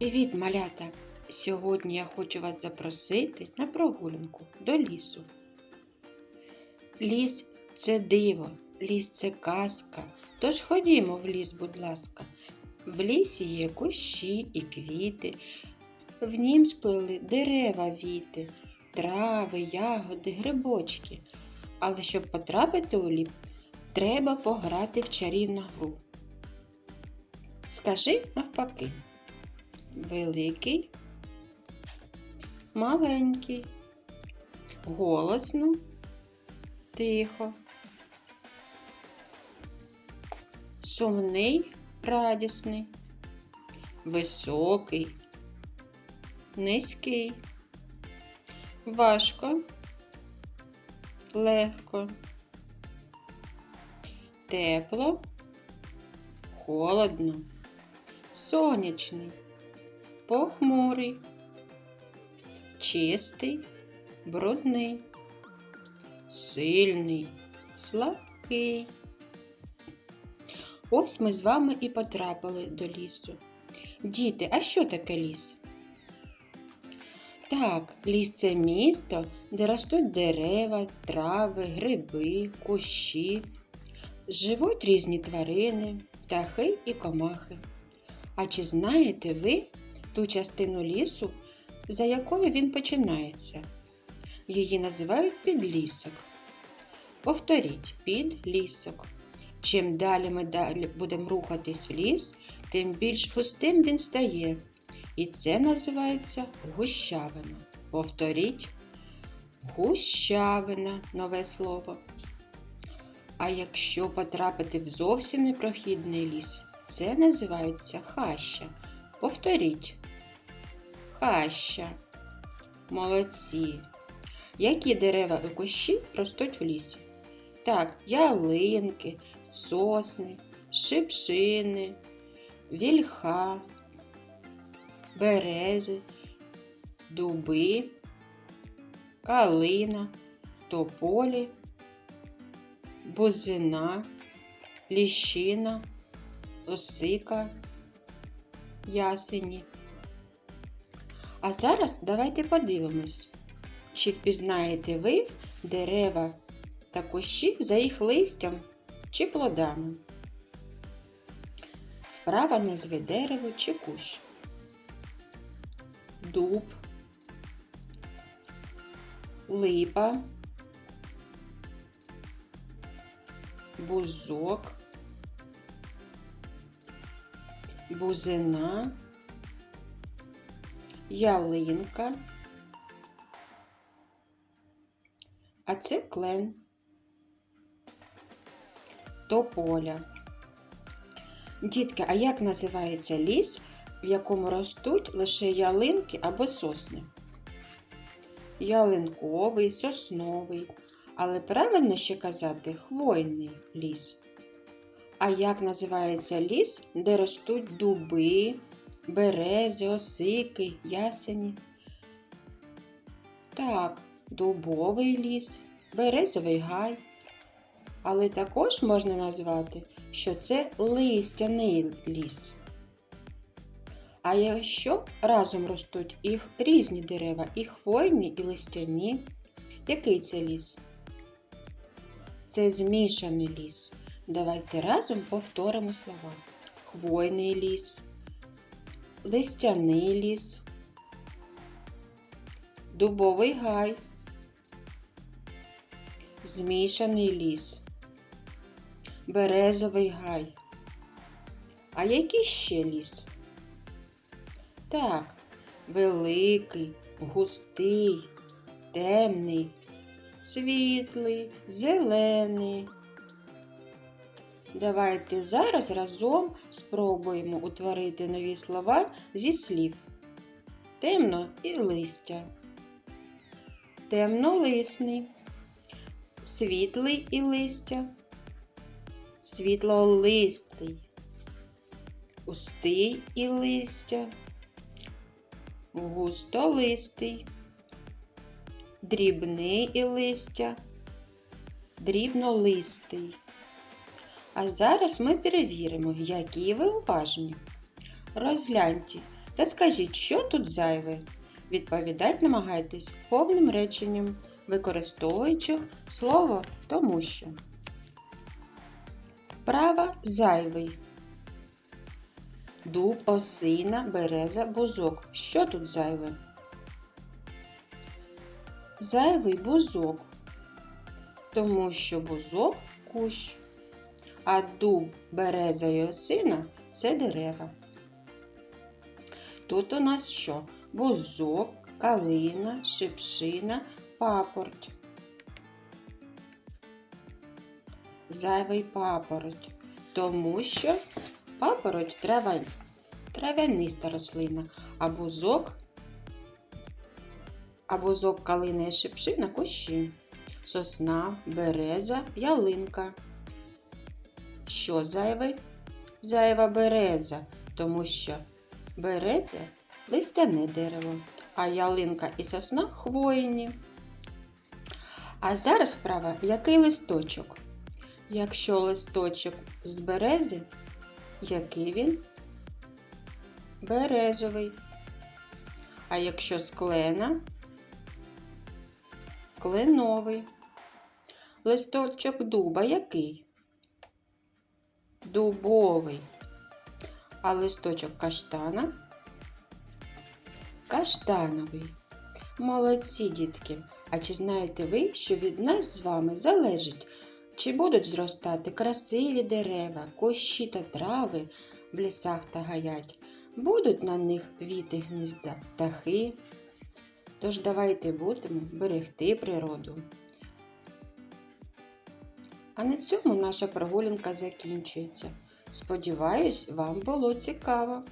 Привіт, малята! Сьогодні я хочу вас запросити на прогулянку до лісу. Ліс це диво, ліс це казка. Тож ходімо в ліс, будь ласка. В лісі є кущі і квіти, в нім сплили дерева віти, трави, ягоди, грибочки. Але щоб потрапити у ліс, треба пограти в чарівну гру. Скажи навпаки. Великий, маленький, голосно, тихо, сумний, радісний, високий, низький, важко, легко, тепло, холодно, сонячний похмурий, чистий, брудний, сильний, слабкий. Ось ми з вами і потрапили до лісу. Діти, а що таке ліс? Так, ліс це місто, де ростуть дерева, трави, гриби, кущі. Живуть різні тварини, птахи і комахи. А чи знаєте ви, ту частину лісу, за якою він починається. Її називають підлісок. Повторіть підлісок. Чим далі ми далі будемо рухатись в ліс, тим більш густим він стає. І це називається гущавина. Повторіть гущавина нове слово. А якщо потрапити в зовсім непрохідний ліс, це називається хаща. Повторіть хаща. Молодці. Які дерева і кущі ростуть в лісі? Так, ялинки, сосни, шипшини, вільха, берези, дуби, калина, тополі, бузина, ліщина, осика, ясені. А зараз давайте подивимось, чи впізнаєте ви дерева та кущі за їх листям чи плодами. Вправа назви дерево чи кущ. Дуб, липа, бузок, бузина ялинка, а це клен, тополя. Дітки, а як називається ліс, в якому ростуть лише ялинки або сосни? Ялинковий, сосновий, але правильно ще казати хвойний ліс. А як називається ліс, де ростуть дуби, берези, осики, ясені. Так, дубовий ліс, березовий гай. Але також можна назвати, що це листяний ліс. А якщо разом ростуть і різні дерева, і хвойні, і листяні, який це ліс? Це змішаний ліс. Давайте разом повторимо слова. Хвойний ліс, листяний ліс, дубовий гай, змішаний ліс, березовий гай. А який ще ліс? Так, великий, густий, темний, світлий, зелений. Давайте зараз разом спробуємо утворити нові слова зі слів. Темно і листя. Темнолисний, світлий і листя, світлолистий, густий і листя, густолистий, дрібний і листя, дрібнолистий. А зараз ми перевіримо, які ви уважні. Розгляньте та скажіть, що тут зайве. Відповідати намагайтесь повним реченням, використовуючи слово тому що. Права зайвий. Дуб, осина, береза, бузок. Що тут зайве? Зайвий бузок, тому що бузок кущ, а дуб, береза і це дерева. Тут у нас що? Бузок, калина, шипшина, папороть. Зайвий папороть, тому що папороть трава, травяниста рослина, а бузок, а бузок калина і шипшина кущі. Сосна, береза, ялинка. Що зайвий? Зайва береза, тому що береза листяне дерево, а ялинка і сосна хвойні. А зараз вправа який листочок? Якщо листочок з берези, який він? Березовий. А якщо з клена? Кленовий. Листочок дуба який? Дубовий. А листочок каштана? Каштановий. Молодці, дітки! А чи знаєте ви, що від нас з вами залежить, чи будуть зростати красиві дерева, кущі та трави в лісах та гаять? Будуть на них віти гнізда, птахи? Тож давайте будемо берегти природу. А на цьому наша прогулянка закінчується. Сподіваюсь, вам було цікаво.